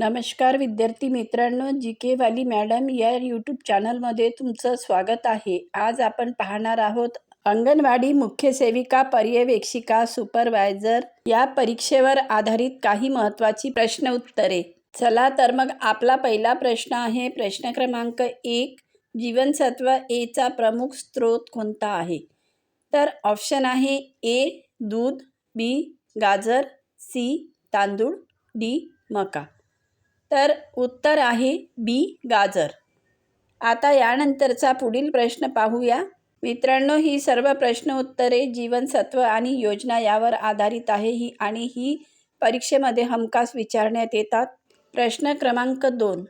नमस्कार विद्यार्थी मित्रांनो जी के वाली मॅडम या यूट्यूब चॅनलमध्ये तुमचं स्वागत आहे. आज आपण पाहणार आहोत अंगणवाडी मुख्य सेविका पर्यवेक्षिका सुपरवायझर या परीक्षेवर आधारित काही महत्त्वाची प्रश्न उत्तरे. चला तर मग आपला पहिला प्रश्न आहे. प्रश्न क्रमांक एक जीवनसत्व एचा प्रमुख स्रोत कोणता आहे? तर ऑप्शन आहे ए दूध बी गाजर सी तांदूळ डी मका. तर उत्तर आहे बी गाजर. आता यानंतरचा पुढील प्रश्न पाहूया. मित्रांनो ही सर्व प्रश्न उत्तरे जीवनसत्व आणि योजना यावर आधारित आहे. ही आणि ही परीक्षेमध्ये हमखास विचारण्यात येतात. प्रश्न क्रमांक दोन.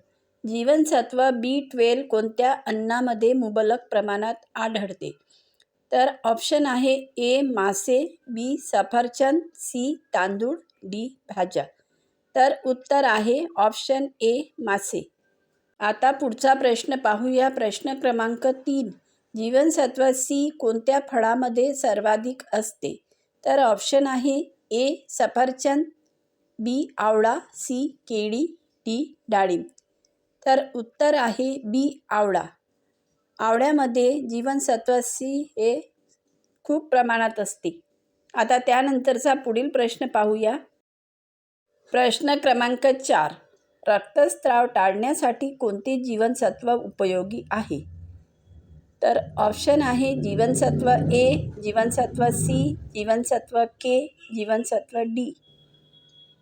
जीवनसत्व बी ट्वेल्व कोणत्या अन्नामध्ये मुबलक प्रमाणात आढळते? तर ऑप्शन आहे ए मासे बी सफरचंद सी तांदूळ डी भाज्या. तर उत्तर आहे ऑप्शन ए मासे. आता पुढचा प्रश्न पाहूया. प्रश्न क्रमांक तीन. जीवनसत्व सी कोणत्या फळामध्ये सर्वाधिक असते? तर ऑप्शन आहे ए सफरचंद बी आवळा सी केळी डी डाळिंब. तर उत्तर आहे बी आवळा. आवळ्यामध्ये जीवनसत्व सी हे खूप प्रमाणात असते. आता त्यानंतरचा पुढील प्रश्न पाहूया. प्रश्न क्रमांक चार. रक्तस्त्राव टाळण्यासाठी कोणते जीवनसत्व उपयोगी आहे? तर ऑप्शन आहे जीवनसत्व ए जीवनसत्व सी जीवनसत्व के जीवनसत्व डी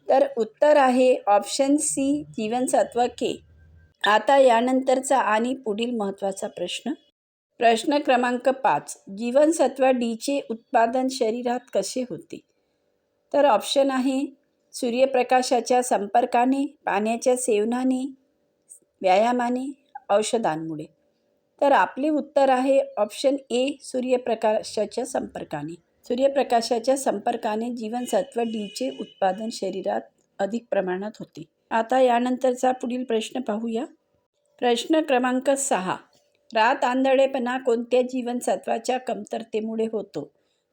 तर उत्तर आहे ऑप्शन सी जीवनसत्व के आता यानंतरचा आणि पुढील महत्त्वाचा प्रश्न. प्रश्न क्रमांक पाच. जीवनसत्व डीचे उत्पादन शरीरात कसे होते? तर ऑप्शन आहे सूर्यप्रकाशाच्या संपर्काने पाण्याच्या सेवनाने व्यायामाने औषधांमुळे. तर आपले उत्तर आहे ऑप्शन ए सूर्यप्रकाशाच्या संपर्काने. सूर्यप्रकाशाच्या संपर्काने जीवनसत्व डीचे उत्पादन शरीरात अधिक प्रमाणात होते. आता यानंतरचा पुढील प्रश्न पाहूया. प्रश्न क्रमांक सहा. रात आंधळेपणा कोणत्या जीवनसत्वाच्या कमतरतेमुळे होतो?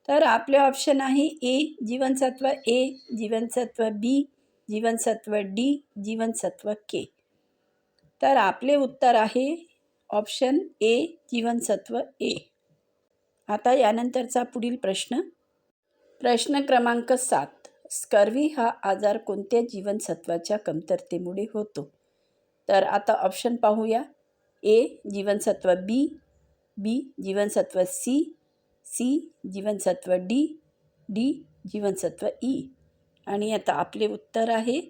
तर आपले ऑप्शन आहे ए जीवनसत्व ए जीवनसत्व बी जीवनसत्व डी जीवनसत्व के तर आपले उत्तर आहे ऑप्शन ए जीवनसत्व ए आता यानंतरचा पुढील प्रश्न. प्रश्न क्रमांक सात. स्कर्वी हा आजार कोणत्या जीवनसत्वाच्या कमतरतेमुळे होतो? तर आता ऑप्शन पाहूया. ए जीवनसत्व बी बी जीवनसत्व सी सी जीवनसत्व डी डी जीवनसत्व ई. आणि आता आपले उत्तर आहे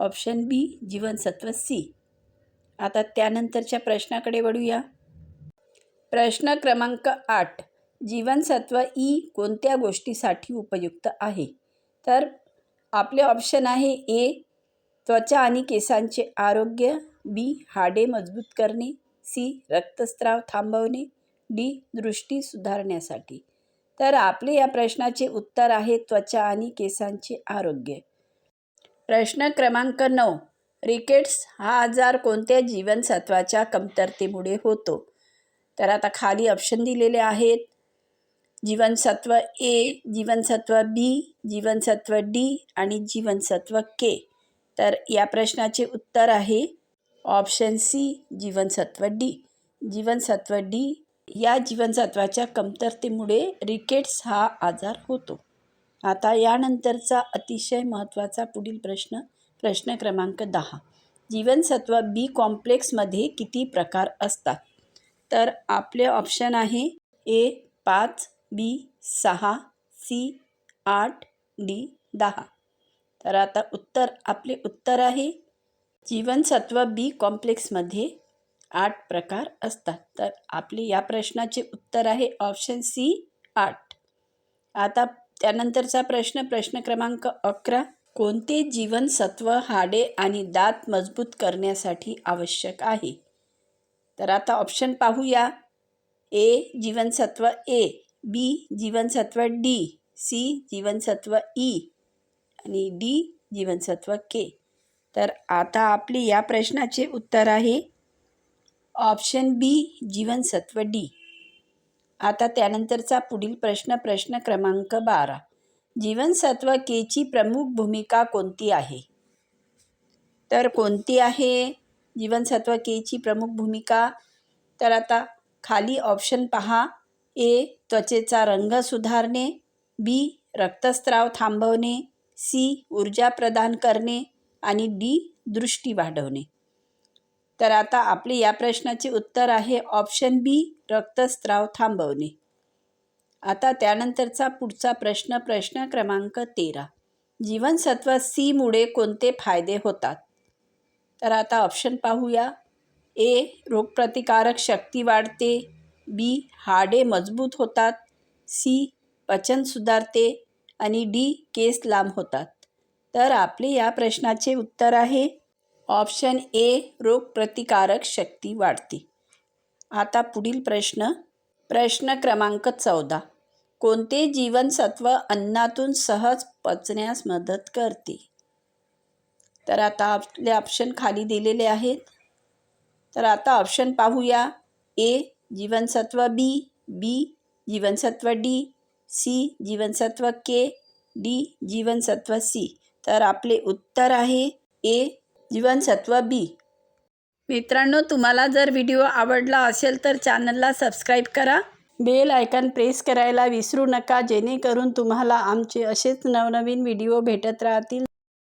ऑप्शन बी जीवनसत्व सी. आता त्यानंतरच्या प्रश्नाकडे वळूया. प्रश्न क्रमांक आठ जीवनसत्व ई कोणत्या गोष्टीसाठी उपयुक्त आहे? तर आपले ऑप्शन आहे ए त्वचा आणि केसांचे आरोग्य बी हाडे मजबूत करणे सी रक्तस्त्राव थांबवणे डी दृष्टी सुधारण्यासाठी. तर आपले या प्रश्नाचे उत्तर आहे त्वचा आणि केसांचे आरोग्य. प्रश्न क्रमांक नऊ. रिकेट्स हा आजार कोणत्या जीवनसत्वाच्या कमतरतेमुळे होतो? तर आता खाली ऑप्शन दिलेले आहेत. जीवनसत्व ए जीवनसत्व बी जीवनसत्व डी आणि जीवनसत्व के तर या प्रश्नाचे उत्तर आहे ऑप्शन सी जीवनसत्व डी जीवनसत्व डी या जीवनसत्वाच्या कमतरतेमुळे रिकेट्स हा आजार होतो. आता यानंतरचा अतिशय महत्त्वाचा पुढील प्रश्न प्रश्न क्रमांक दहा. जीवनसत्व बी कॉम्प्लेक्समध्ये किती प्रकार असतात? तर आपले ऑप्शन आहे ए पाच बी सहा सी आठ डी दहा. तर आता उत्तर आपले उत्तर आहे जीवनसत्व बी कॉम्प्लेक्समध्ये आठ प्रकार असतात. तर आपले या प्रश्नाचे उत्तर आहे ऑप्शन सी आठ. आता त्यानंतरचा प्रश्न प्रश्न क्रमांक अकरा. कोणते जीवनसत्व हाडे आणि दात मजबूत करण्यासाठी आवश्यक आहे? तर आता ऑप्शन पाहूया. ए जीवनसत्व ए बी जीवनसत्व डी सी जीवनसत्व ई आणि डी जीवनसत्व के तर आता आपले या प्रश्नाचे उत्तर आहे. ऑप्शन बी जीवनसत्व डी. आता त्यानंतरचा पुढील प्रश्न प्रश्न क्रमांक बारा. जीवनसत्व केची प्रमुख भूमिका कोणती आहे? तर कोणती आहे? जीवनसत्व केची प्रमुख भूमिका? तर आता खाली ऑप्शन पहा. ए त्वचेचा रंग सुधारणे. बी रक्तस्त्राव थांबवणे. सी ऊर्जा प्रदान करणे. आणि डी दृष्टी वाढवणे. तर आता आपले या प्रश्नाचे उत्तर आहे ऑप्शन बी रक्तस्राव थांबवणे. आता त्यानंतरचा पुढचा प्रश्न प्रश्न क्रमांक तेरा. जीवनसत्व सीमुळे कोणते फायदे होतात? तर आता ऑप्शन पाहूया. ए रोगप्रतिकारक शक्ती वाढते. बी हाडे मजबूत होतात. सी पचन सुधारते. आणि डी केस लांब होतात. तर आपले या प्रश्नाचे उत्तर आहे ऑप्शन ए रोगप्रतिकारक शक्ती वाढते. आता पुढील प्रश्न. प्रश्न क्रमांक चौदा. कोणते जीवनसत्व अन्नातून सहज पचण्यास मदत करते? तर आता आपले ऑप्शन खाली दिलेले आहेत. तर आता ऑप्शन पाहूया. ए जीवनसत्व बी बी जीवनसत्व डी सी जीवनसत्व के डी जीवनसत्व सी. तर आपले उत्तर आहे ए जीवनसत्व बी. मित्रांनो तुम्हाला जर व्हिडिओ आवडला असेल तर चॅनलला सबस्क्राईब करा. बेल आयकन प्रेस करायला विसरू नका जेणेकरून तुम्हाला आमचे असेच नवनवीन व्हिडिओ भेटत राहतील.